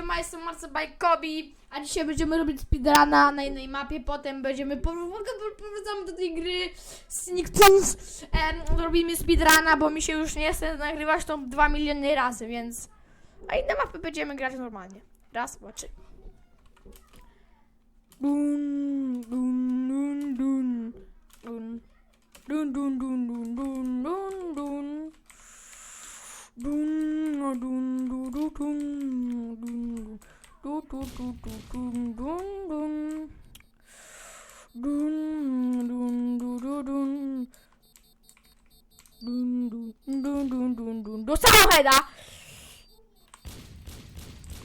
siema, jestem Marce Bajkobi, a dzisiaj będziemy robić speedruna na innej mapie, potem będziemy powracamy do tej gry Sneak Tools, robimy speedruna, bo mi się już nie chce nagrywać to 2 miliony razy, więc a inne mapy będziemy grać normalnie. Raz, dwa, dun, dun, dun, dun. Dun, dun, dun, dun, dun, dun, dun. Dun, no, dun, du, du, dun, dun, du, du, du, du, dun, dun, dun. Dun, dun, du, du, dun. Dun, dun, dun, dun, dun, dun. Do samochoda!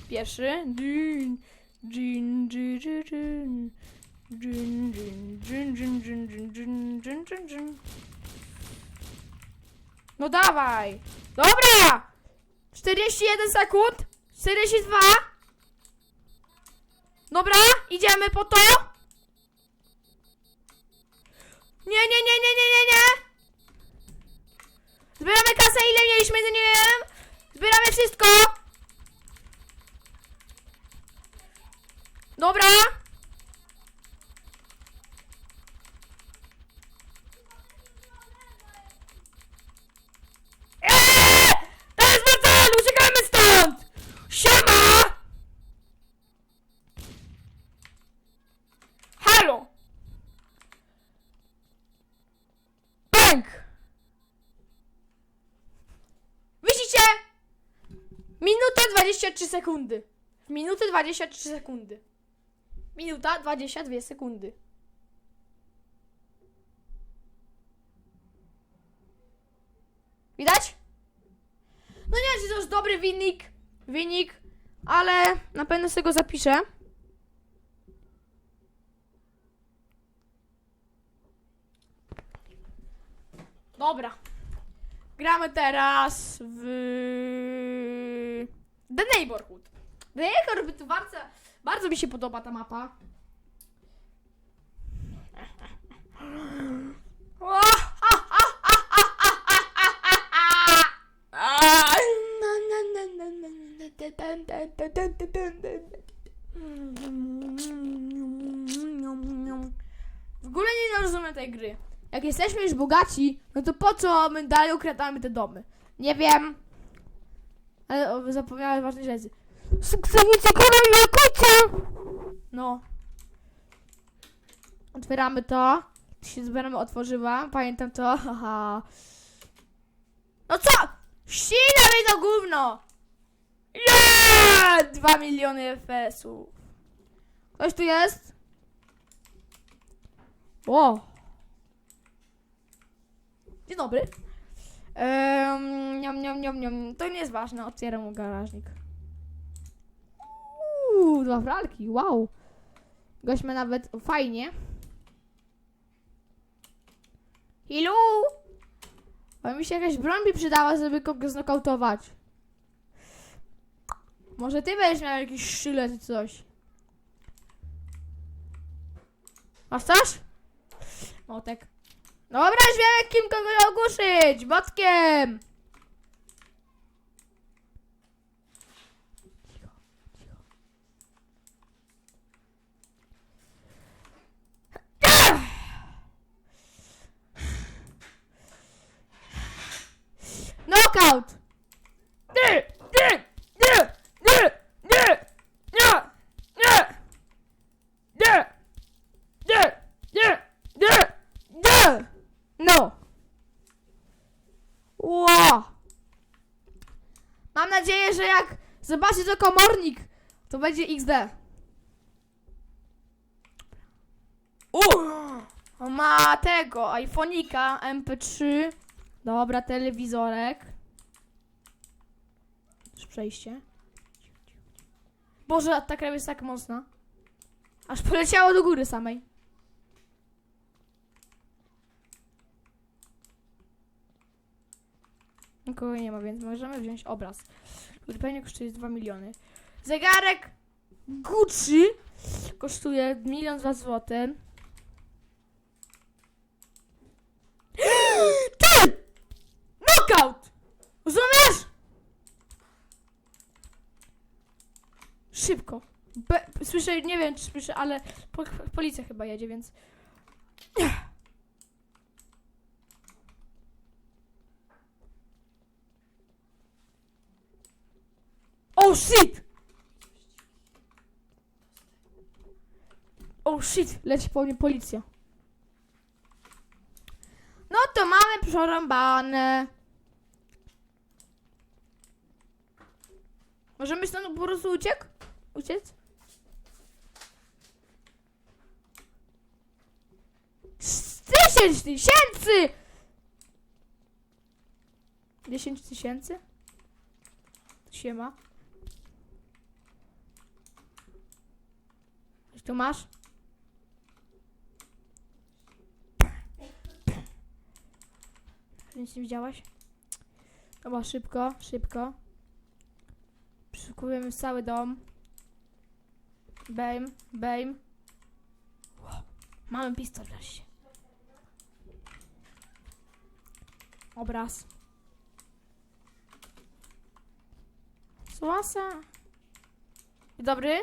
Pierwszy. Dun, dun, dun, dun. Dun, dun, dun, dun, dun, dun, dun, dun, dun, dun. No dawaj! Dobra! 41 sekund. 42. Dobra, idziemy po to. Nie, nie, nie, nie, nie, nie, nie. Zbieramy kasę, ile mieliśmy, nie wiem. Zbieramy wszystko. Dobra. Eee! To jest Marcel! Uciekamy stąd! Siema! Halo! Bęk! Widzicie? Minuta 23 sekundy. Minuty 23 sekundy. Minuta 22 sekundy. Widać? No nie wiem, czy to jest dobry wynik, wynik, ale na pewno sobie go zapiszę. Dobra. Gramy teraz w The Neighborhood. The Neighborhood bardzo, bardzo mi się podoba ta mapa. W ogóle nie rozumiem tej gry. Jak jesteśmy już bogaci, no to po co my dalej ukradamy te domy? Nie wiem. Ale o, zapomniałem ważnej rzeczy. Sukcesy kolejna kocia! No. Otwieramy to. Tu się zbieramy otworzyła. Pamiętam to. Haha. No co? Ścina mi to gówno! Yeah! 2 miliony FPS-ów. Ktoś tu jest? Wow. Dzień dobry. Um, niam, niam, niam, niam. To nie jest ważne. Otwieram garażnik. Uuu, dwa pralki. Wow. Gość ma nawet fajnie. Ilu? Bo mi się jakaś broń by przydała, żeby kogoś znokautować. Może ty będziesz miał jakiś sztylet czy coś. Masz coś? Motek. Dobra, już wiem, kim kogo ogłuszyć! Motkiem! Knockout! Że jak zobaczy to komornik, to będzie XD. O, ma tego, iPhone'ika MP3. Dobra, telewizorek. Już przejście. Boże, ta krew jest tak mocna. Aż poleciało do góry samej. Nikogo nie ma, więc możemy wziąć obraz. Pewnie kosztuje 2 miliony. Zegarek Gucci kosztuje milion dwa złote. Ty! Knockout! Rozumiesz? Szybko. Be słyszę, nie wiem czy słyszę, ale po policja chyba jedzie, więc... Oh shit! Oh shit, leci po mnie policja. No to mamy przerąbane. Możemy stąd po prostu uciek? Uciec? Z Tysiąc tysięcy! 10 tysięcy? Siema. Tu masz? Nic nie widziałaś? Dobra, szybko, szybko. Przeszukujemy cały dom. Bejm, bejm. Wow, Mamy pistolet wreszcie. Obraz. Słasa. Dobry?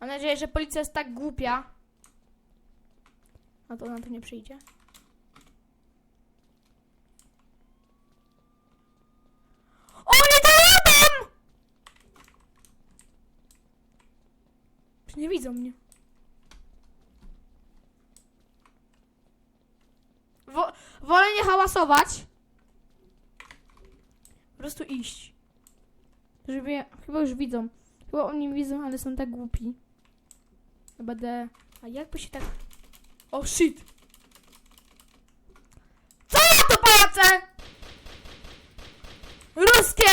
Mam nadzieję, że policja jest tak głupia. A to ona tu nie przyjdzie. Oni to robią! Czy nie widzą mnie? Wo wolę nie hałasować. Po prostu iść. Żeby... Chyba już widzą. Chyba oni widzą, ale są tak głupi. Będę... A jakby się tak... O oh, shit! Co ja tu płacę? Ruskie!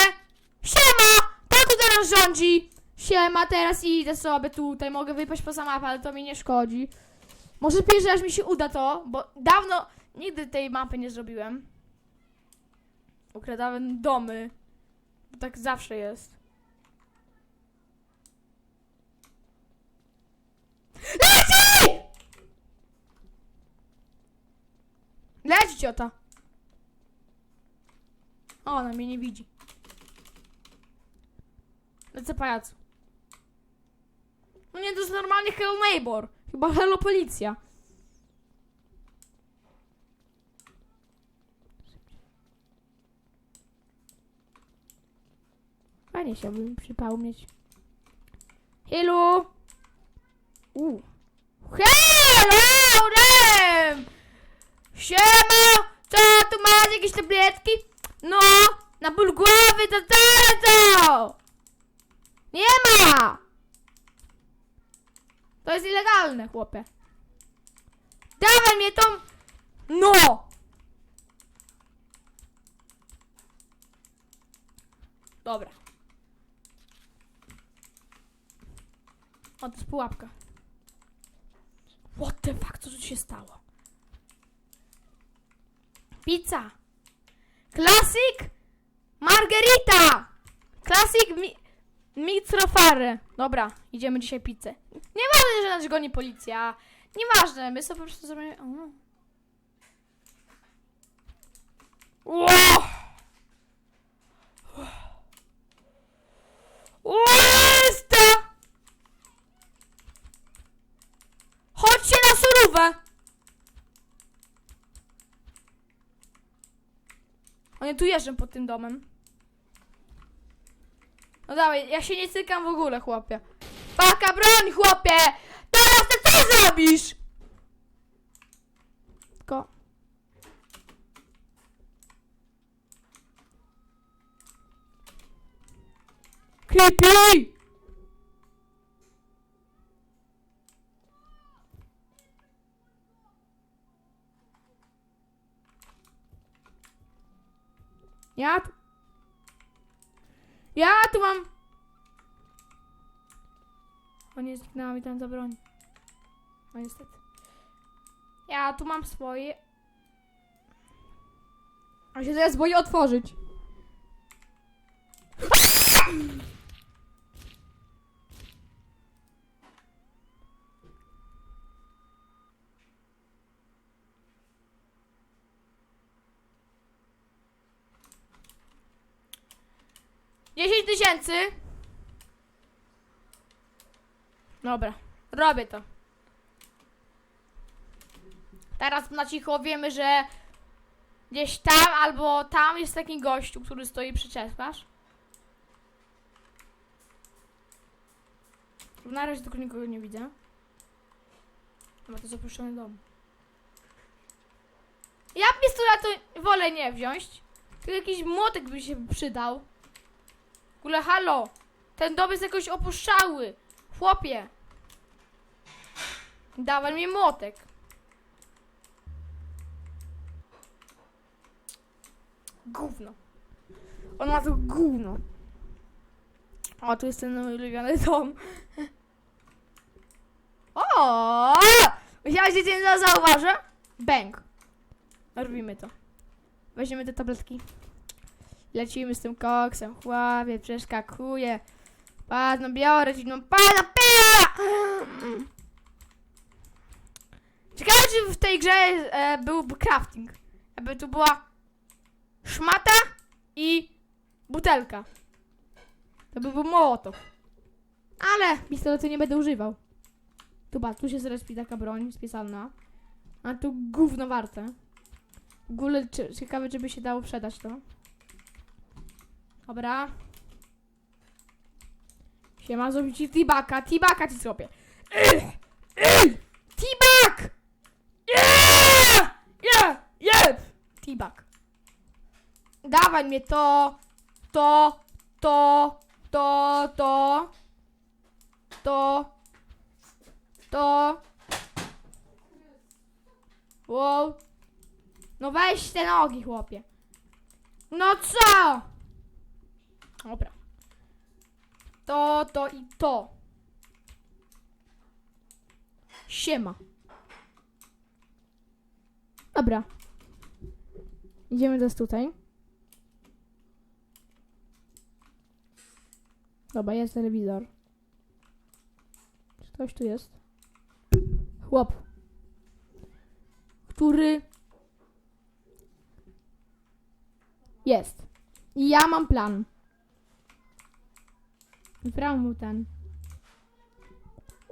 Siema! Kto tu teraz rządzi? Siema, teraz idę sobie tutaj. Mogę wypaść poza mapę, ale to mi nie szkodzi. Może pierwszy raz mi się uda to, bo dawno nigdy tej mapy nie zrobiłem. Ukradałem domy. Bo tak zawsze jest. Leci! Leci ciota. O, ona mnie nie widzi. Lecę pajacu. No nie, to jest normalnie Hello Neighbor. Chyba Hello Policja. Fajnie się bym przypał mieć. Hello! U. Hello, Rem! Siema! Co, tu masz jakieś tabletki? No, na ból głowy to co? Nie ma! To jest ilegalne, chłopie. Dawaj mnie tą... No! Dobra. O, to jest pułapka. What the fuck, co tu się stało? Pizza. Classic Margherita. Classic mi Mitrofare. Dobra, idziemy dzisiaj pizzę. Nieważne, że nas goni policja. Nieważne, my sobie po prostu zrobimy... Ło! Łysta! Chodźcie na surówę! Tu jeżdżą pod tym domem. No dawaj, ja się nie cykam w ogóle, chłopie. Paka broń, chłopie! Teraz ty co zrobisz? Tylko... Creepy! Ja tu... Ja tu mam... O nie, zniknęła mi tam za broń. No niestety. Ja tu mam swoje... A się teraz boję otworzyć. 10 tysięcy. Dobra, robię to. Teraz na cicho wiemy, że gdzieś tam albo tam jest taki gościu, który stoi przy czeskach. Na razie tylko nikogo nie widzę. Chyba to jest dom. Ja pistoletu wolę nie wziąć. Tu jakiś młotek by się przydał. W ogóle halo. Ten dom jest jakoś opuszczały. Chłopie. Dawaj mi młotek. Gówno. On ma to gówno. O, tu jest ten mój ulubiony dom. O! Że cię nie zauważę? Bang. Robimy to. Weźmiemy te tabletki. Lecimy z tym koksem. Chłopie, przeskakuję. Patrz, no biorę ci, no patrz, no pila! Ciekawe, czy w tej grze e, byłby crafting. Jakby tu była szmata i butelka. To by był mołotow. Ale pistoletu nie będę używał. Tu ba, tu się zrespi taka broń specjalna. A tu gówno warte. W ogóle ciekawe, czy by się dało sprzedać to. Dobra. Siema, zrobić ci tibaka, tibaka ci zrobię. Tibak! Yeah! Yeah! Yeah! Tibak. Dawaj mnie to, to, to, to, to, to, to. Wow. No weź te nogi, chłopie. No co? Dobra. To, to i to. Siema. Dobra. Idziemy teraz tutaj. Dobra, jest telewizor. Czy ktoś tu jest? Chłop. Który jest. Ja mam plan. Wybrałem mu ten.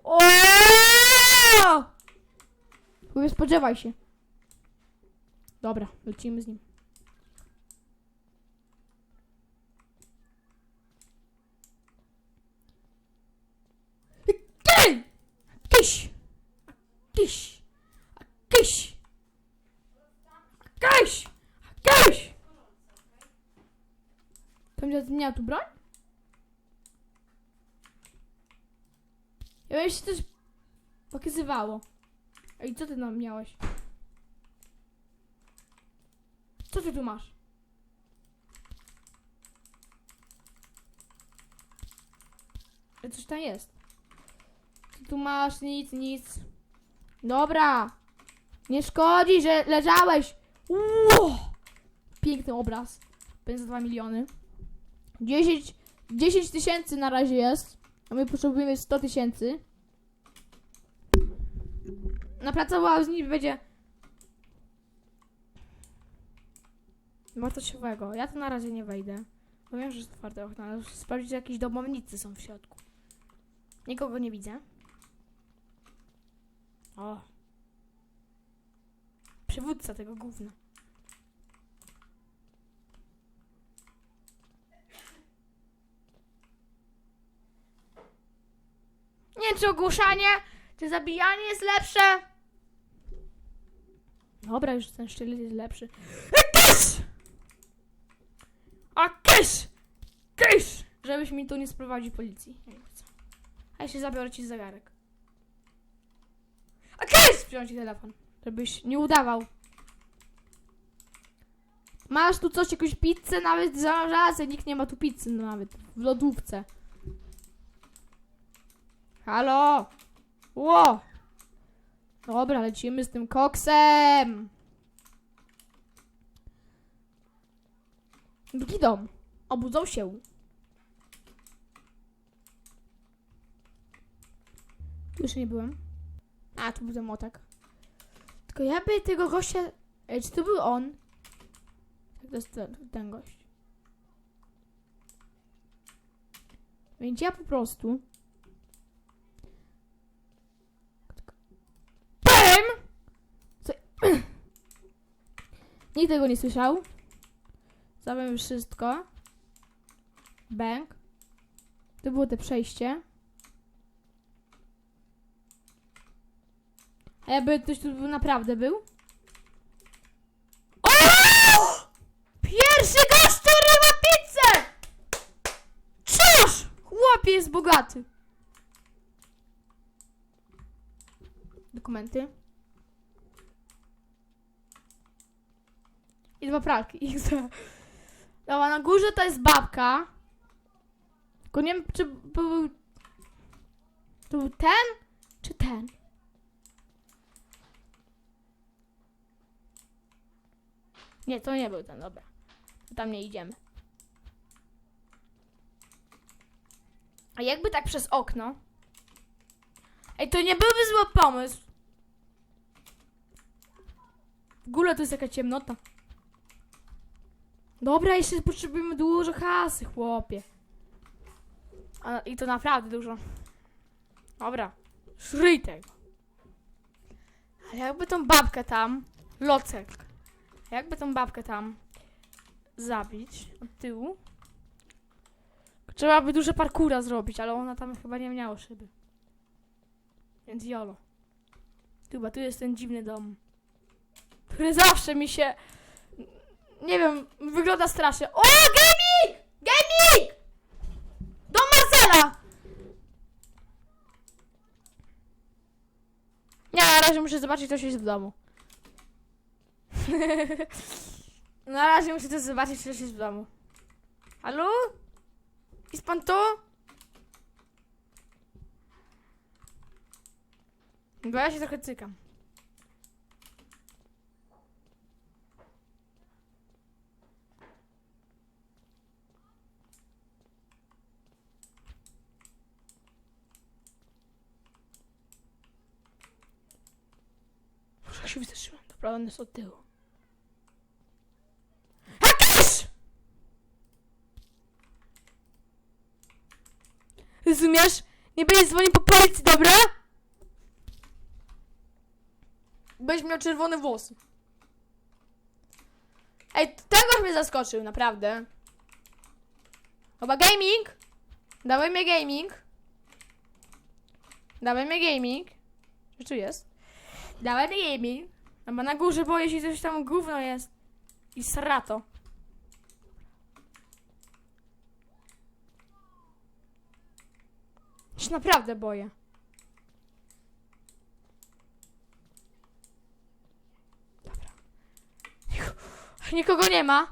O! Mówię, spodziewaj się. Dobra, lecimy z nim. Kyś! Kyś! Kyś! To będzie zmieniał tu broń? Ja bym się też pokazywało. Ej, co ty nam miałeś? Co ty tu masz? Coś tam jest. Ty tu masz nic, nic. Dobra. Nie szkodzi, że leżałeś. Ło! Piękny obraz. Będzie za 2 miliony. 10 10 tysięcy na razie jest. A my potrzebujemy 100 tysięcy. Napracowała z nim będzie. Wartościowego. Ja to na razie nie wejdę. Bo wiem, że jest otwarte okno, ale muszę sprawdzić, czy jakieś domownicy są w środku. Nikogo nie widzę. O. Przywódca tego gówna. Nie wiem, czy ogłuszanie, czy zabijanie jest lepsze. Dobra, już ten sztylet jest lepszy. Kysz! A kysz! Kysz! Żebyś mi tu nie sprowadził policji. A ja się zabiorę ci zegarek. A kysz! Wziąłem ci telefon. Żebyś nie udawał. Masz tu coś, jakąś pizzę, nawet za razem nikt nie ma tu pizzy nawet w lodówce. Halo! Ło! Dobra, lecimy z tym koksem! Drugi dom. Obudzą się. Tu jeszcze nie byłem. A, tu był ten motek. Tylko ja by tego gościa... Ej, czy to był on? Tak, to jest ten, ten gość. Więc ja po prostu... Bam! Co... Nikt tego nie słyszał. Zrobię wszystko. Bang. To było te przejście. A jakby ktoś tu naprawdę był? O! Pierwszy gość, który ma pizzę! Cóż! Chłopie jest bogaty. Dokumenty. Dwa pralki. Dobra, na górze to jest babka. Tylko nie wiem, czy był... To był ten? Czy ten? Nie, to nie był ten, dobra. Tam nie idziemy. A jakby tak przez okno? Ej, to nie byłby zły pomysł. W ogóle to jest jaka ciemnota. Dobra, jeszcze potrzebujemy dużo kasy, chłopie. A, I to naprawdę dużo. Dobra. Szryj tego. Ale jakby tą babkę tam... Locek. Jakby tą babkę tam zabić od tyłu. Trzeba by duże parkura zrobić, ale ona tam chyba nie miała szyby. Więc jolo. Chyba tu jest ten dziwny dom. Który zawsze mi się... Nie wiem, wygląda strasznie. O, gaming! Gaming! Dom Marcela! Nie, na razie muszę zobaczyć, co się jest w domu. Na razie muszę też zobaczyć, co jest w domu. Halo? Jest pan tu? Bo ja się trochę cykam. Może się wystraszyłem. Dobra, on jest od tyłu. Hakisz! Rozumiesz? Nie będziesz dzwonił po policji, dobra? Będziesz miał czerwone włosy. Ej, tego mnie zaskoczył, naprawdę. Chyba gaming? Dawaj mnie gaming. Dawaj mnie gaming. Czy tu jest? Dawaj mnie gaming. No bo na górze boję się, coś tam gówno jest. I srato. Się naprawdę boję. Dobra. Niko- Nikogo nie ma.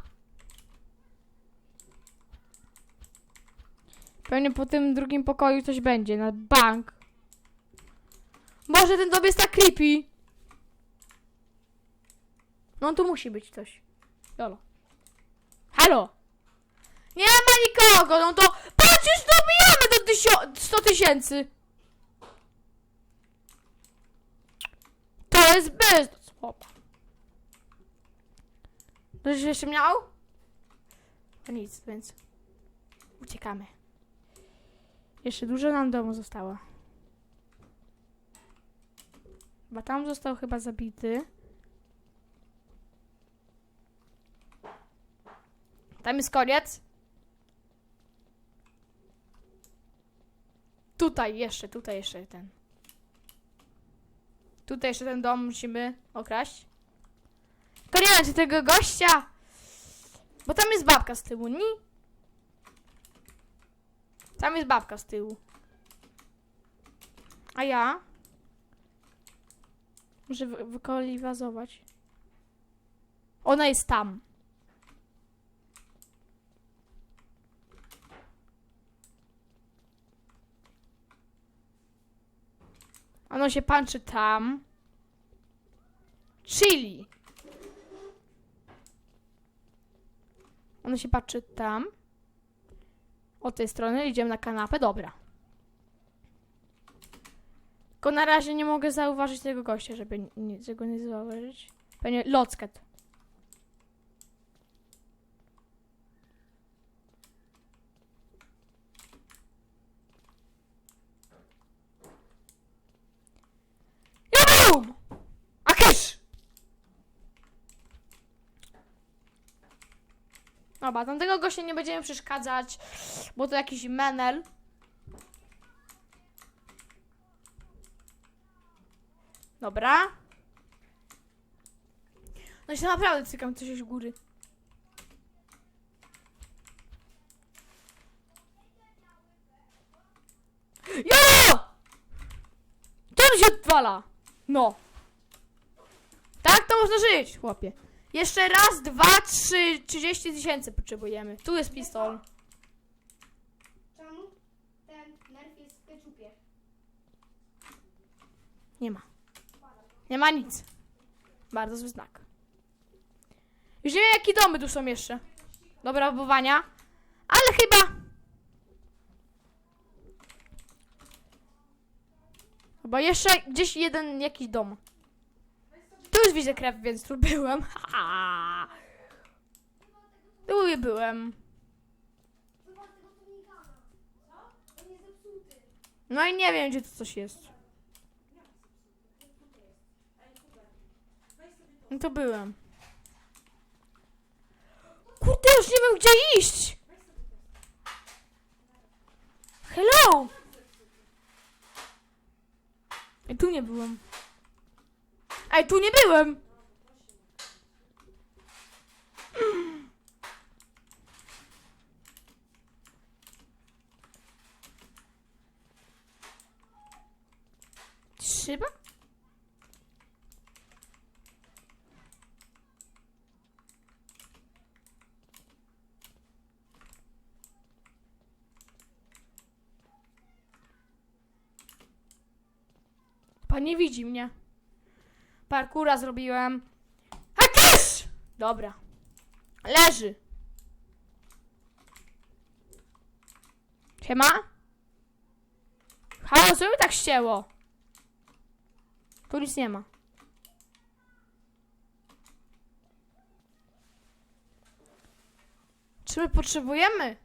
Pewnie po tym drugim pokoju coś będzie, na bank. Boże, ten dom jest tak creepy. No tu musi być coś. Jolo. Halo. Nie ma nikogo, no to patrz, już dobijamy do tysio- 100 tysięcy. To jest biznes, chłopa. Coś jeszcze miał? No nic, więc uciekamy. Jeszcze dużo nam domu zostało. Chyba tam został chyba zabity. Tam jest koniec. Tutaj jeszcze, tutaj jeszcze ten. Tutaj jeszcze ten dom musimy okraść. Czy tego gościa. Bo tam jest babka z tyłu, nie? Tam jest babka z tyłu. A ja? Muszę wy wykoliwazować. Ona jest tam. Ono się panczy tam. Chili. Ono się patrzy tam. Od tej strony idziemy na kanapę. Dobra. Tylko na razie nie mogę zauważyć tego gościa, żeby niczego nie zauważyć. Pewnie Locket. Dobra, tamtego gościa nie będziemy przeszkadzać, bo to jakiś menel. Dobra. No się naprawdę cykam coś z góry. Jo! To się odwala. No. Tak to można żyć, chłopie. Jeszcze raz, dwa, trzy, trzydzieści tysięcy potrzebujemy. Tu jest pistol. Czemu ten nerw jest w keczupie? Nie ma. Nie ma nic. Bardzo zły znak. Już nie wiem, jakie domy tu są jeszcze. Do obrabowania. Ale chyba... Chyba jeszcze gdzieś jeden jakiś dom. Już widzę krew, więc tu byłem. Tu nie byłem. No i nie wiem, gdzie tu coś jest. No to byłem. Kurde, już nie wiem, gdzie iść! Hello! Ej, tu nie byłem. Ej, tu nie byłem! Szyba? Pan nie widzi mnie. Parkura zrobiłem. Hakisz! Dobra. Leży. Siema? Halo, co mi tak ścięło? Tu nic nie ma. Czy my potrzebujemy?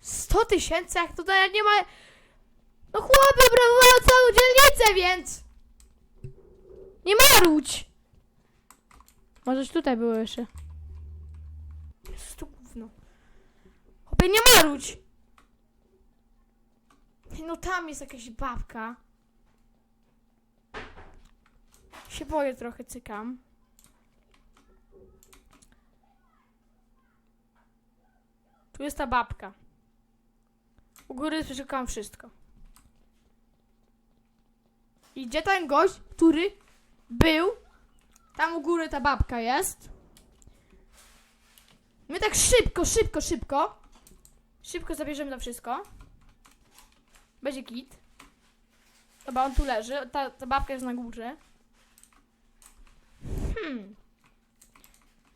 100 tysięcy? Jak tutaj nie ma... No chłopie, brawowało całą dzielnicę, więc... Nie marudź! Możeś tutaj było jeszcze. Jezus, to gówno. Chłopie, nie marudź! No tam jest jakaś babka. Się boję trochę, cykam. Tu jest ta babka. U góry przeszukałam wszystko. I gdzie ten gość, który był? Tam u góry ta babka jest. My tak szybko, szybko, szybko. Szybko zabierzemy to wszystko. Będzie kit. Chyba on tu leży. Ta, ta babka jest na górze. Hmm.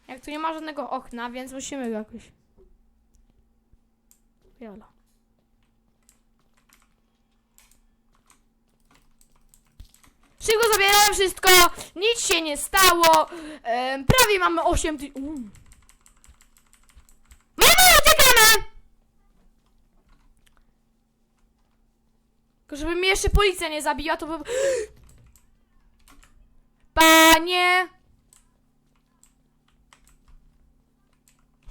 Jak tu nie ma żadnego okna, więc musimy go jakoś. Jolo. Szybko zabierałem wszystko, nic się nie stało. Em, prawie mamy 8 ty... Mamy, uciekamy! Tylko żeby mnie jeszcze policja nie zabiła, to by... Panie!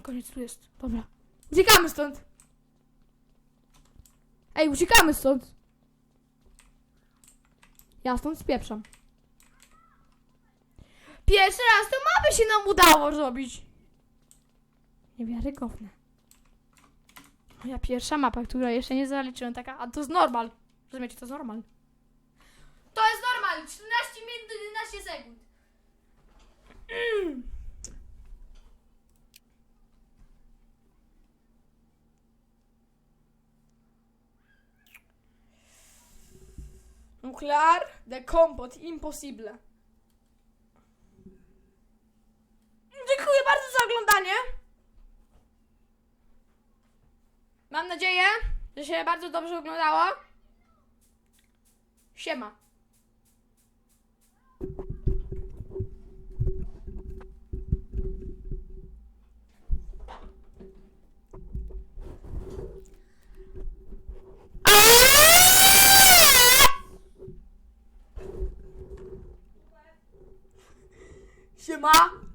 Koniec tu jest. Dobra. Uciekamy stąd. Ej, uciekamy stąd. Ja stąd spieprzam. Pierwszy raz to mapy się nam udało zrobić. Niewiarygodne. Moja pierwsza mapa, która jeszcze nie zaliczyłem, taka, a to jest normal. Rozumiecie, to jest normal. To jest normal. 14 minut 11 sekund. Nuclear, the compot, impossible. Dziękuję bardzo za oglądanie. Mam nadzieję, że się bardzo dobrze oglądało. Siema. Siema.